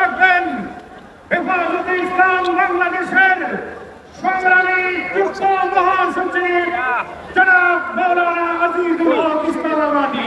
রাখবেন হেফাজতে ইসলাম বাংলাদেশের সংগ্রামী যুক্ত মহাসচিব জনাব মৌলানা আজিজুল ইসলামাবাদী।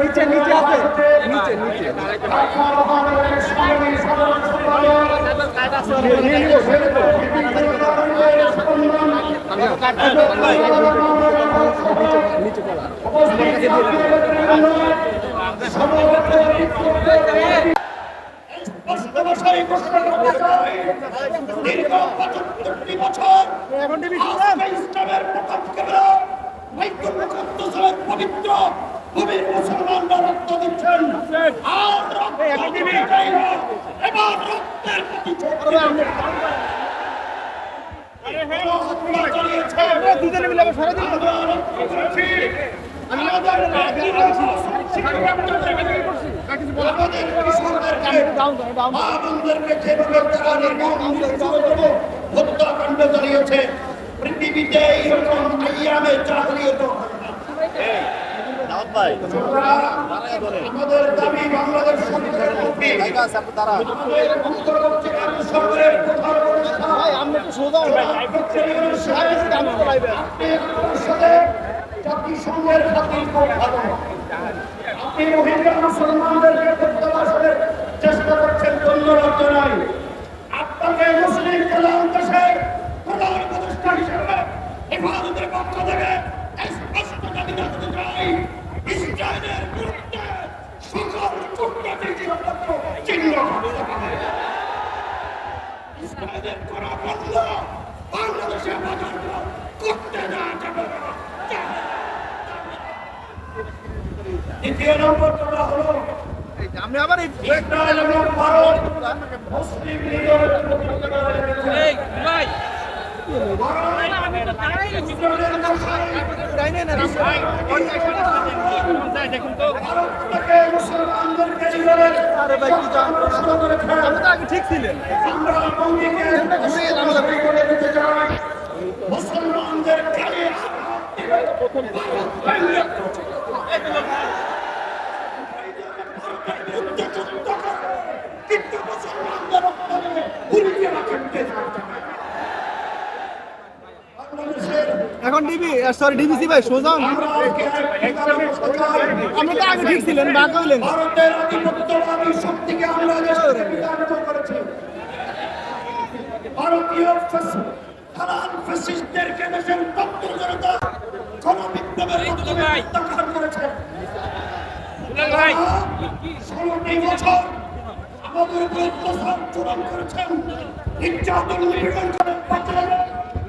নিচে নিচে আছে। নিচে নিচে। অষ্টমশাই ঘোষণা করতে চাই দীর্ঘ পঁচাত্তরটি বছর ইসলামের প্রথম পবিত্র ভূমির মুসলমানরা রক্ত দিচ্ছেন আর রক্ত। এবার রক্তের প্রতি চোখ দিতে গণহত্যা চালিয়েছে। দুজনে মিলে আবার সরাই দিন আমরা রক্ত করেছি। আমাদের আমাদের কিশোরদেরকে মা বোনদেরকে যেভাবে তারা নির্মমভাবে হত্যাকাণ্ড চালিয়েছে পৃথিবীতে এইরকম আইয়ামে জাহিলিয়ত আমাদের দাবি বাংলাদেশ সরকারের জাতিসংঘের খাতির খুব ভালো। আপনি রোহিঙ্গা মুসলমানদেরকে প্রত্যাবাসনের চেষ্টা করছেন ধন্যবাদ জানাই আপনাকে মুসলিম কল্যাণ দেশের প্রধান উপদেষ্টা হিসেবে হেফাজতের পক্ষ থেকে স্পষ্ট দাবি জানাতে চাই ইসরায়েলের বিরুদ্ধে সকল কূটনৈতিক চিহ্ন করতে হবে ইসরায়েলের করা বন্ধ বাংলাদেশে বাজার করতে দেওয়া যাবে দ্বিতীয় নম্বর কথা হলো আমি আবার ইসরায়েল এবং ভারত মুসলিম লীগের ভারতকে ঠিক ছিলেন মুসলমানদের মুসলমানদের কে বাংলাদেশের এখন ডিবি সরি ডিবিসি ভাই সোজা। আপনি তো আগে ঠিক ছিলেন বিতাড়িত করেছি ভারতীয় আমাদের উপর অত্যাচার চূড়ান্ত করেছেন নির্যাতন নিপীড়ন করে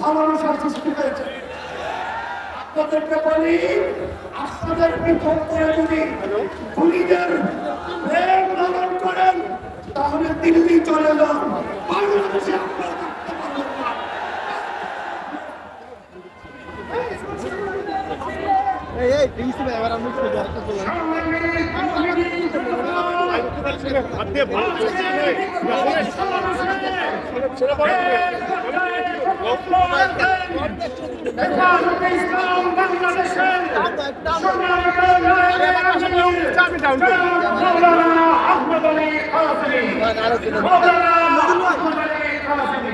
ভালোবাসার সৃষ্টি হয়েছে আপনাদেরকে বলি আপনাদের পৃথক করে যদি খুনিদের প্রেম লালন করেন তাহলে দিল্লি চলে যান বাংলাদেশে আপনারা থাকতে পারবেন না এই এই ভাই এবার আমি সম্মানিত নায়েবে আমির মৌলানা আহমদ আলী কাসেমি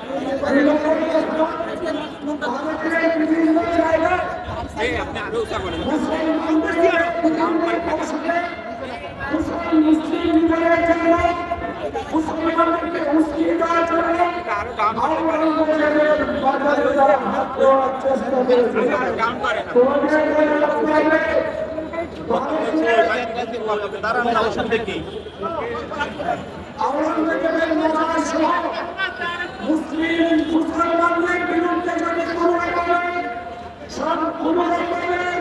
মুসলমানদেরকে উস্কিয়ে দেওয়ার জন্য আওরঙ্গজেবের মজার সহ মুসলিম মুসলমানদের বিরুদ্ধে যদি রকমের সব কোনো রকমের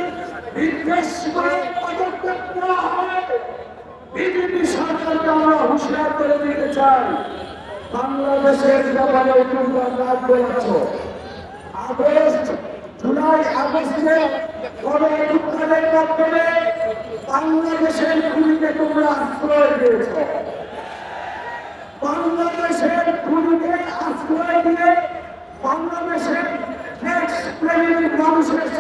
বিদ্বেষ পদক্ষেপ নেওয়া হয়, বিজেপি করে দিতে চাই। বাংলাদেশের ব্যাপারে তোমরা কাজ করেছ আগস্ট, জুলাই, আগস্টে বাংলাদেশের ভূমিকে তোমরা আশ্রয় দিয়েছ বাংলাদেশের ভূমিকে আশ্রয় দিয়ে বাংলাদেশের নেক্সট প্রেমিক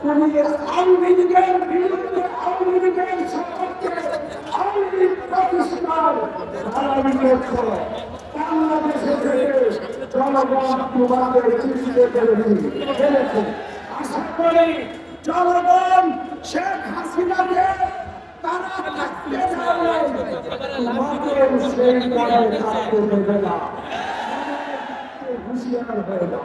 তুমি আওয়ামী লীগের বিরুদ্ধে আওয়ামী লীগের সপক্ষে আওয়ামী লীগ প্রতিষ্ঠার ধারাবি করছ বাংলাদেশে থেকে জনগণ তোমাদের চিনতে পেরেছি আশা করি জনগণ শেখ হাসিনাকে তারা থাকতে যাবে তোমাদের সেই দলে থাকতে দেবে না। হুঁশিয়ার হয়ে যাও।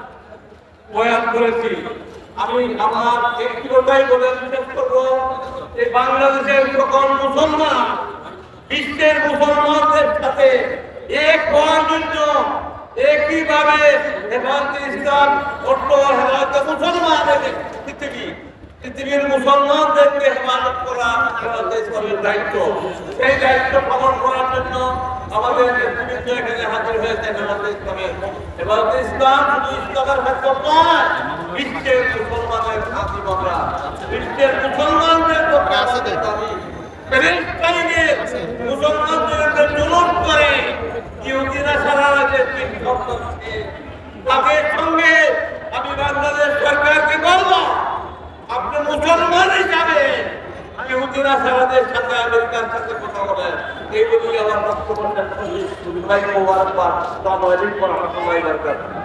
বয়ান করেছি। আমি আমার ব্যক্তিগতই বলে শেষ করব বাংলাদেশের সকল মুসলমান, বিশ্বের মুসলমানদের সাথে এক হওয়ার জন্য একইভাবে হেফাজতে ইসলাম অট্ট হেফাজতে মুসলমানের পৃথিবী পৃথিবীর মুসলমানদেরকে হেফাজত করা ইসলামের দায়িত্ব। সেই দায়িত্ব পালন করার জন্য আমাদের নেতৃবৃন্দ এখানে হাজির হয়েছে হেফাজতে ইসলামের। হেফাজতে ইসলাম শুধু ইসলামের ক্ষেত্র নয় বিশ্বের মুসলমানের হাতি আমরা বিশ্বের মুসলমানদের পক্ষে আমাদের দাবি প্যালেস্টাইনের মুসলমানদের জুলুম করে ইহুদিরা সারা রাজ্যে বিক্ষোভ করছে তাদের সঙ্গে আমি বাংলাদেশ সরকারকে বলব আপনি মুসলমান হিসাবে ইহুদি সুরাসারাদের সাথে আমেরিকার সাথে কথা বলেন এই সবাইকে মোবারকবাদ। আসসালামু আলাইকুম রাহমাতুল্লাহি ওয়া বারাকাতুহু।